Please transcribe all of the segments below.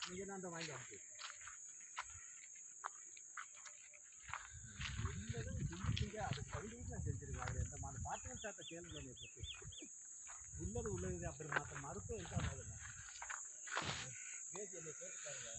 நீங்கள் தான் அந்த வாங்கி அனுப்பி உள்ளதும் செஞ்சுட்டீங்க அது பகுதியில் நான் செஞ்சுருக்கேன் அதில் எந்த மாதிரி பாத்திரம் சாப்பிட்ட கேள்வி என்னை பற்றி உள்ளது உள்ளது அப்புறம் மற்ற மருத்துவம் இருக்கா முதல்ல பேசி என்னை கேட்டு பாருங்க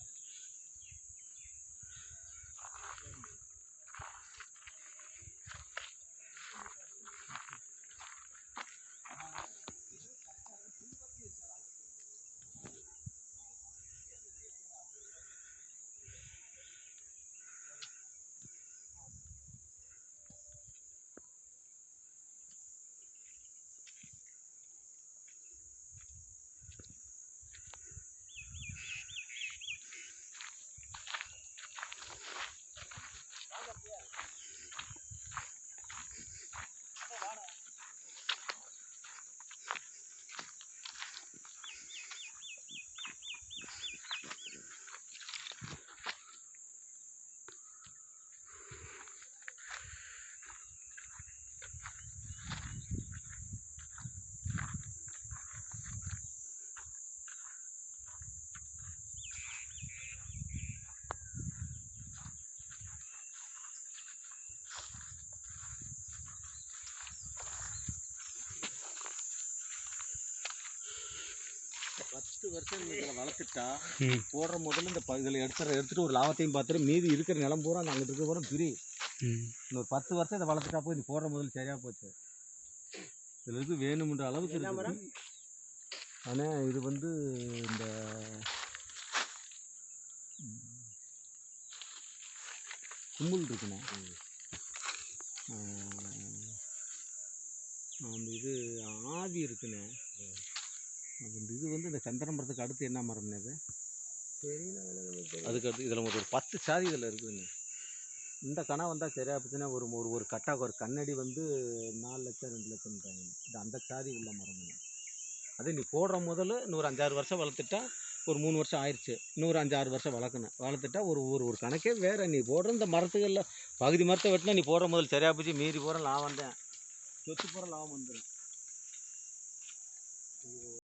வருஷம் இதில் வளர்த்துட்டா போடுற முதல்ல இந்த ப- இதில் எடுத்துற எடுத்துட்டு ஒரு லாபத்தையும் பார்த்துட்டு மீதி இருக்கிற நிலம் பூரா அந்த அங்கிட்டு இருக்க பூரா பிரி இன்னொரு பத்து வருஷம் இதை வளர்த்துட்டா போய் போடுற முதல்ல சரியா போச்சு இதில் வேணும்ன்ற அளவுக்கு இருக்கு ஆனால் இது வந்து இந்த கும்பல் இருக்குண்ணே இது ஆவி இருக்குண்ணே இது வந்து இந்த சந்திர மரத்துக்கு அடுத்து என்ன மரம்னே இது? அதுக்கு அடுத்து இதில் ஒரு பத்து சாதி இதில் இருக்குதுண்ணே இந்த கணா வந்தால் சரியா போச்சுன்னா ஒரு ஒரு ஒரு கட்டா ஒரு கண்ணடி வந்து நாலு லட்சம் ரெண்டு லட்சம்ன்றாங்க இது அந்த சாதி உள்ள மரம்ண்ணே அதே நீ போடுற முதல்ல இன்னொரு அஞ்சாறு வருஷம் வளர்த்துட்டா ஒரு மூணு வருஷம் ஆயிடுச்சு இன்னொரு அஞ்சாறு வருஷம் வளர்க்கணும். வளர்த்துட்டா ஒரு ஒரு ஒரு கணக்கே வேற. நீ போடுற இந்த மரத்துகளில் பகுதி மரத்தை வெட்டினா நீ போடுற முதல் சரியா போச்சு. மீறி போகிற லாபம் தான். சொத்து போகிற லாபம் வந்துடும்